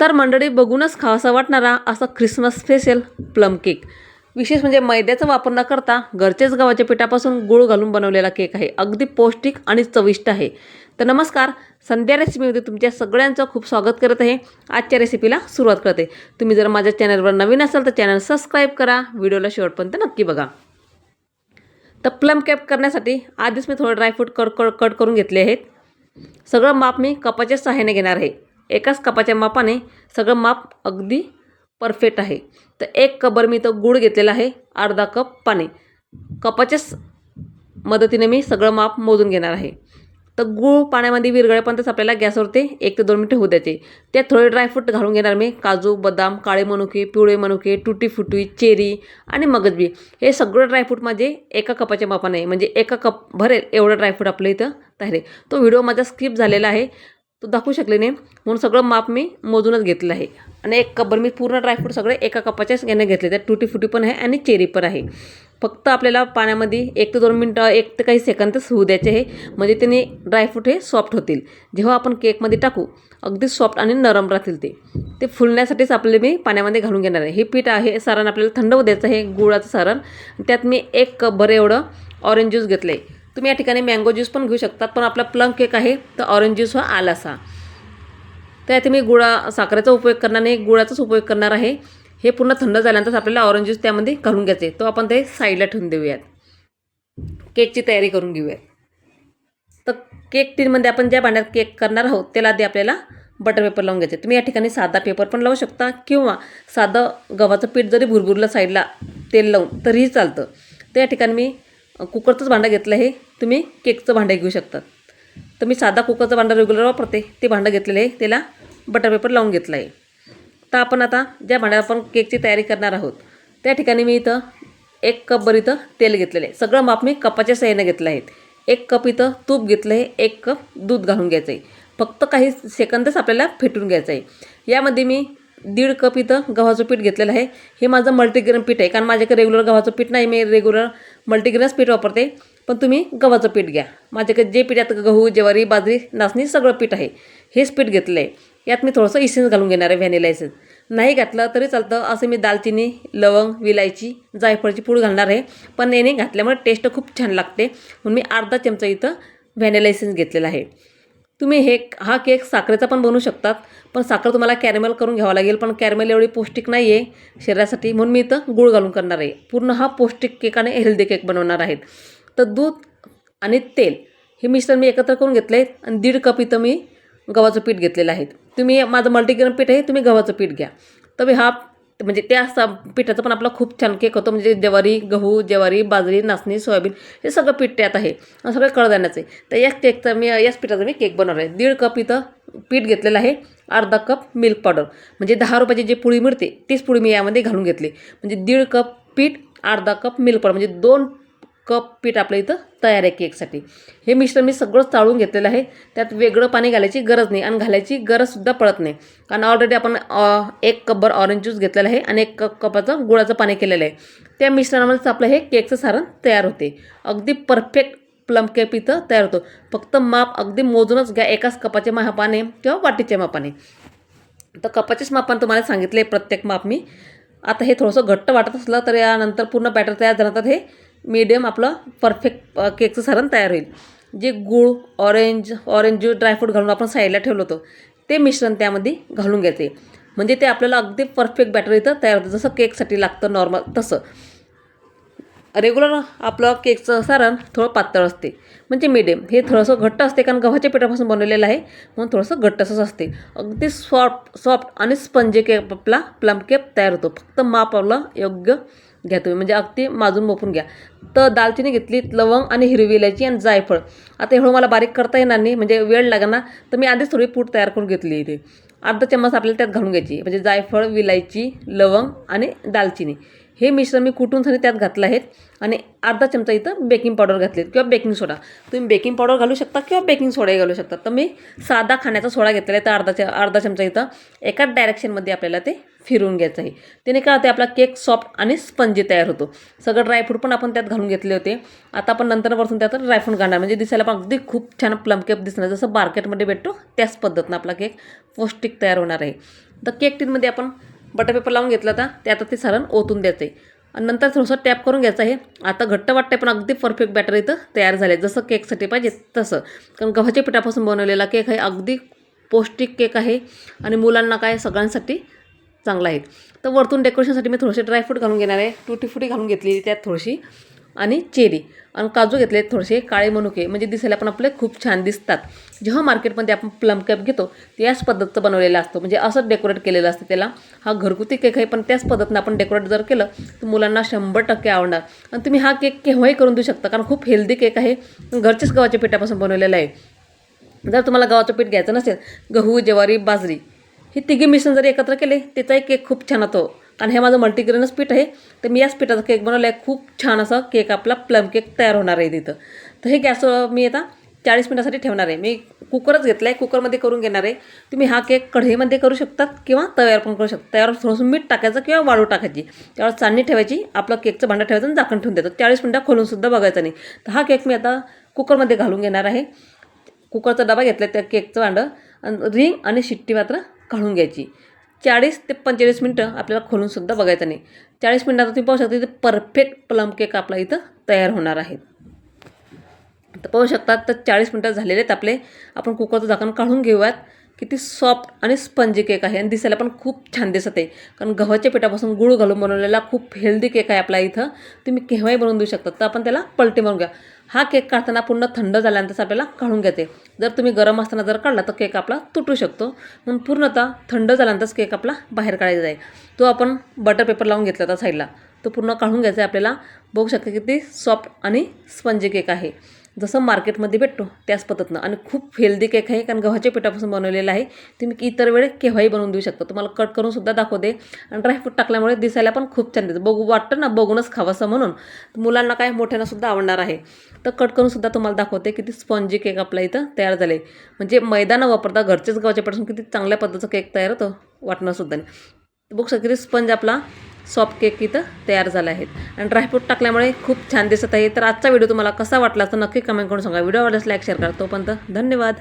तर मंडळी बघूनच खावासा वाटणारा असा ख्रिसमस स्पेशल प्लम केक विशेष म्हणजे मैद्याचा वापर न करता घरचेच गव्हाच्या पिठापासून गूळ घालून बनवलेला केक आहे. अगदी पौष्टिक आणि चविष्ट आहे. तर नमस्कार संध्या रेसिपीमध्ये तुमच्या सगळ्यांचं खूप स्वागत करत आहे. आजच्या रेसिपीला सुरुवात करते. तुम्ही जर माझ्या चॅनलवर नवीन असाल तर चॅनल सबस्क्राईब करा. व्हिडिओला शेवटपर्यंत नक्की बघा. तर प्लम केक करण्यासाठी आधीच मी थोडं ड्रायफ्रूट कट कट कट करून घेतले आहेत. सगळं माप मी कपाच्या सहाय्याने घेणार आहे. एकाच कपाच्या मापाने सगळं माप अगदी परफेक्ट आहे. तर एक कबर मी तर गूळ घेतलेला आहे अर्धा कप पाणी. कपाच्याच मदतीने मी सगळं माप मोजून घेणार आहे. तर गूळ पाण्यामध्ये विरघळेपर्यंतच आपल्याला गॅसवरती एक ते दोन मिनटं होऊ द्यायचे. त्यात थोडे ड्रायफ्रूट घालून घेणार मी. काजू बदाम काळे मनुके पिवळे मनुके टुटी फुटी चेरी आणि मगजबी. हे सगळं ड्रायफ्रूट माझे एका कपाच्या मापाने म्हणजे एका कप भरेल एवढं ड्रायफ्रूट आपलं इथं तयार आहे. तो व्हिडिओ माझा स्किप झालेला आहे. तो दाखवू शकले नाही. म्हणून सगळं माप मी मोजूनच घेतलं आहे. आणि एक कपभर मी पूर्ण ड्रायफ्रूट सगळे एका कपाच्याच याने घेतले. त्यात टुटी फुटी पण आहे आणि चेरी पण आहे. फक्त आपल्याला पाण्यामध्ये एक ते दोन मिनटं एक ते काही सेकंदच होऊ द्यायचे आहे. म्हणजे त्याने ड्रायफ्रूट हे सॉफ्ट होतील. जेव्हा आपण केकमध्ये टाकू अगदी सॉफ्ट आणि नरम राहतील ते. ते फुलण्यासाठीच आपले मी पाण्यामध्ये घालून घेणार आहे. हे पीठ आहे सारण आपल्याला थंड होऊ द्यायचं आहे गुळाचं सारण. त्यात मी एक कपभर एवढं ऑरेंज ज्यूस घेतलं आहे तुम्ही या ठिकाणी मँगो ज्यूस पण घेऊ शकतात पण आपला प्लम केक आहे तर ऑरेंज ज्यूस हा आलासा. त्यात मी गुळा साखरेचा उपयोग करणार नाही गुळाचाच उपयोग करणार आहे. हे पूर्ण थंड झाल्यानंतर आपल्याला ऑरेंज ज्यूस त्यामध्ये घालून घ्यायचे. तो आपण ते साईडला ठेवून देऊयात. केकची तयारी करून घेऊयात. तर केक टीनमध्ये आपण ज्या भांड्यात केक करणार आहोत त्याला आधी आपल्याला बटर पेपर लावून घ्यायचे. तुम्ही या ठिकाणी साधा पेपर पण लावू शकता किंवा साधं गव्हाचं पीठ जरी भुरभुरलं साईडला तेल लावून तरीही चालतं. तर या ठिकाणी मी कुकरचंच भांडं घेतलं आहे. तुम्ही केकचं भांडं घेऊ शकतात. तर मी साधा कुकरचं भांडं रेग्युलर वापरते. ते भांडं घेतलेलं आहे. त्याला बटर पेपर लावून घेतलं आहे. तर आपण आता ज्या भांड्यात आपण केकची तयारी करणार आहोत त्या ठिकाणी मी इथं एक कपभर इथं तेल घेतलेलं आहे. सगळं माप मी कपाच्या सहाय्याने घेतलं आहे. एक कप इथं तूप घेतलं आहे. एक कप दूध घालून घ्यायचं आहे. फक्त काही सेकंदच आपल्याला फेटून घ्यायचं आहे. यामध्ये मी दीड कप इथं गव्हाचं पीठ घेतलेलं आहे. हे माझं मल्टीग्रेन पीठ आहे. कारण माझ्याकडे रेग्युलर गव्हाचं पीठ नाही मी रेग्युलर मल्टीग्रेनच पीठ वापरते. पण तुम्ही गव्हाचं पीठ घ्या. माझ्याकडे जे पीठ यात गहू ज्वारी बाजरी नाचणी सगळं पीठ आहे. हेच पीठ घेतलं आहे यात मी थोडंसं इसेन्स घालून घेणार आहे व्हॅनिला इसेन्स नाही घातलं तरी चालतं. असं मी दालचिनी लवंग विलायची जायफळची पूड घालणार आहे. पण याने घातल्यामुळे टेस्ट खूप छान लागते. म्हणून मी अर्धा चमचा इथं व्हॅनिला इसेन्स घेतलेला आहे. तुम्ही हे हा केक साखरेचा पण बनवू शकतात पण साखर तुम्हाला कॅरमेल करून घ्यावं लागेल पण कॅरमेल एवढी पौष्टिक नाही आहे शरीरासाठी. म्हणून मी इथं गूळ घालून करणार आहे. पूर्ण हा पौष्टिक केक आणि हेल्दी केक बनवणार आहेत. तर दूध आणि तेल हे मिश्रण मी एकत्र करून घेतले आहेत आणि दीड कप इथं मी गव्हाचं पीठ घेतलेलं आहे. तुम्ही माझं मल्टीग्रेन पीठ आहे तुम्ही गव्हाचं पीठ घ्या. तर हा म्हणजे त्या सा पिठाचं पण आपला खूप छान केक होतो. म्हणजे ज्वारी गहू ज्वारी बाजरी नाचणी सोयाबीन हे सगळं पीठ त्यात आहे. सगळं कडधान्याचं आहे. तर या केकचा मी याच पिठाचा मी केक बनवणार आहे. दीड कप इथं पीठ घेतलेलं आहे. अर्धा कप मिल्क पावडर. म्हणजे दहा रुपयाची जी पुळी मिळते तीच पुळी मी यामध्ये घालून घेतली. म्हणजे दीड कप पीठ अर्धा कप मिल्क पावडर. म्हणजे दोन कप पीठ आपल्या इथं तयार आहे केकसाठी. हे मिश्रण मी सगळं चाळून घेतलेलं आहे. त्यात वेगळं पाणी घालायची गरज नाही आणि घालायची गरजसुद्धा पडत नाही. कारण ऑलरेडी आपण एक कपभर ऑरेंज ज्यूस घेतलेला आहे आणि एक कप कपाचं गुळाचं पाणी केलेलं आहे. त्या मिश्रणामध्येच आपलं हे केकचं सारण तयार होते. अगदी परफेक्ट प्लम केक इथं तयार होतो. फक्त माप अगदी मोजूनच घ्या. एकाच कपाच्या मापाने किंवा वाटीच्या मापाने. तर कपाचेच मापाने तुम्हाला सांगितले प्रत्येक माप मी. आता हे थोडंसं घट्ट वाटत असलं तर यानंतर पूर्ण बॅटर तयार झाल्यानंतर हे मीडियम आपलं परफेक्ट केकचं सारण तयार होईल. जे गूळ ऑरेंज ऑरेंज ज्यूस ड्रायफ्रूट घालून आपण साईडला ठेवलं होतं ते मिश्रण त्यामध्ये घालून घ्यायचे. म्हणजे ते आपल्याला अगदी परफेक्ट बॅटर इथं तयार होतं. जसं केकसाठी लागतं नॉर्मल तसं. रेग्युलर आपलं केकचं सारण थोडं पातळ असते. म्हणजे मिडियम हे थोडंसं घट्ट असते कारण गव्हाच्या पिठापासून बनवलेलं आहे. म्हणून थोडंसं घट्टसंच असते. अगदी सॉफ्ट सॉफ्ट आणि स्पंजी केक आपला प्लम केक तयार होतो. फक्त माप आपलं योग्य घ्या तुम्ही. म्हणजे अगदी माजून मोपून घ्या. तर दालचिनी घेतली लवंग आणि हिरवी इलायची आणि जायफळ. आता एवढं मला बारीक करता येणार नाही म्हणजे वेळ लागणार तर मी आधीच थोडी पूड तयार करून घेतली इथे. अर्धा चम्मच आपल्याला त्यात घालून घ्यायची. म्हणजे जायफळ विलायची लवंग आणि दालचिनी. हे मिश्रण मी कुटून सनी त्यात घातलं आहेत आणि अर्धा चमचा इथं बेकिंग पावडर घातली किंवा बेकिंग सोडा. तुम्ही बेकिंग पावडर घालू शकता किंवा बेकिंग सोडाही घालू शकता. तर मी साधा खाण्याचा सोडा घेतलेला आहे तर अर्धा अर्धा चमचा इथं. एकाच डायरेक्शनमध्ये आपल्याला ते फिरवून घ्यायचं आहे. त्याने काय होते आपला केक सॉफ्ट आणि स्पंजी तयार होतो. सगळं ड्रायफ्रूट पण आपण त्यात घालून घेतले होते. आता आपण नंतर वरतून त्यात ड्रायफ्रूट घालणार. म्हणजे दिसायला पण अगदी खूप छान प्लम केक दिसणार. जसं मार्केटमध्ये भेटतो त्याच पद्धतीनं आपला केक पौष्टिक तयार होणार आहे. तर केक टीनमध्ये आपण बटर पेपर लावून घेतला होता. ते आता ते सारण ओतून द्यायचं आहे आणि नंतर थोडंसं टॅप करून घ्यायचं आहे. आता घट्ट वाटते पण अगदी परफेक्ट बॅटर इथं तयार झाले जसं केकसाठी पाहिजे तसं. कारण गव्हाच्या पिठापासून बनवलेला केक आहे. अगदी पौष्टिक केक आहे. आणि मुलांना काय सगळ्यांसाठी चांगला आहे. तर वरतून डेकोरेशनसाठी मी थोडेसे ड्रायफ्रूट घालून घेणार आहे. टुटी फुटी घालून घेतलेली त्यात थोडीशी. आणि चेरी आणि काजू घेतले थोडेसे. काळे मनुके. म्हणजे दिसायला पण आपले खूप छान दिसतात. जेव्हा मार्केटमध्ये आपण प्लम कॅप घेतो ते याच पद्धतीचं बनवलेलं असतं. म्हणजे असंच डेकोरेट केलेलं असतं त्याला. हा घरगुती केक आहे पण त्याच पद्धतीनं आपण डेकोरेट जर केलं तर मुलांना शंभर टक्के आवडणार. आणि तुम्ही हा केक केव्हाही करून देऊ शकता कारण खूप हेल्दी केक आहे. घरच्याच गव्हाच्या पिठापासून बनवलेला आहे. जर तुम्हाला गव्हाचं पीठ घ्यायचं नसेल गहू ज्वारी बाजरी हे तिघे मिश्रण जर एकत्र केले त्याचाही केक खूप छान होतो. कारण हे माझं मल्टीग्रेनच पीठ आहे तर मी याच पिठाचा केक बनवला आहे खूप छान असा केक आपला प्लम केक तयार होणार आहे तिथं. तर हे गॅस मी आता चाळीस मिनिटासाठी ठेवणार आहे. मी कुकरच घेतला आहे कुकरमध्ये करून घेणार आहे. तुम्ही हा केक कढईमध्ये करू शकतात किंवा तव्यावर पण करू शकता. तयार थोडंसं मीठ टाकायचं किंवा वाळू टाकायची. त्यावर चाळणी ठेवायची आपलं केकचं भांडं ठेवायचं आणि झाकण ठेवून द्यायचं चाळीस मिनटं खोलूनसुद्धा बघायचं नाही. तर हा केक मी आता कुकरमध्ये घालून घेणार आहे. कुकरचा डबा घेतला त्या केकचं भांडं. आणि रिंग आणि शिट्टी मात्र काढून घ्यायची. चाळीस ते पंचेचाळीस मिनटं आपल्याला खोलूनसुद्धा बघायचं नाही. चाळीस मिनटात तुम्ही पाहू शकता इथे परफेक्ट प्लम केक आपला इथं तयार होणार आहे. तर पाहू शकतात तर चाळीस मिनटं झालेले आहेत आपले. आपण कुकरचं झाकण काढून घेऊयात. किती सॉफ्ट आणि स्पंजी केक आहे. आणि दिसायला पण खूप छान दिसत आहे. कारण गव्हाच्या पिठापासून गुळ घालून बनवलेला खूप हेल्दी केक आहे आपला इथं. तुम्ही केव्हाही बनवून देऊ शकता. तर आपण त्याला पलटी मारून घ्या. हा केक काढताना पूर्ण थंड झाल्यानंतर आपल्याला काढून घ्यायचे जर तुम्ही गरम असताना जर काढला तर केक आपला तुटू शकतो. म्हणून पूर्णतः थंड झाल्यानंतरच केक आपला बाहेर काढायचा आहे. तो आपण बटर पेपर लावून घेतला होता साईडला तो पूर्ण काढून घ्यायचा आहे. आपल्याला बघू शकता किती सॉफ्ट आणि स्पंजी केक आहे. जसं मार्केटमध्ये भेटतो त्याच पद्धतीनं. आणि खूप हेल्दी केक आहे कारण गव्हाच्या पिठापासून बनवलेला आहे. तुम्ही इतर वेळेस केव्हाही बनवून देऊ शकता. तुम्हाला कट करून सुद्धा दाखवते. आणि ड्रायफ्रूट टाकल्यामुळे दिसायला पण खूप छान दिसतं. बघू वाटतं ना बघूनच खावंसं म्हणून. मुलांना काय मोठ्यांना सुद्धा आवडणार आहे. तर कट करून सुद्धा तुम्हाला दाखवते किती स्पॉन्जी केक आपल्या इथं तयार झाले. म्हणजे मैदा न वापरता घरचेच गव्हाच्या पिठापासून किती चांगल्या पद्धतीचं केक तयार होतं वाटणार सुद्धा नाही. बघू शकते स्पंज आपला सॉफ्ट केक इथं तयार झाला आहेत. आणि ड्रायफ्रूट टाकल्यामुळे खूप छान दिसत आहे. तर आजचा व्हिडिओ तुम्हाला कसा वाटला तर नक्की कमेंट करून सांगा. व्हिडिओ आवडल्यास लाईक शेअर करा. तोपर्यंत धन्यवाद.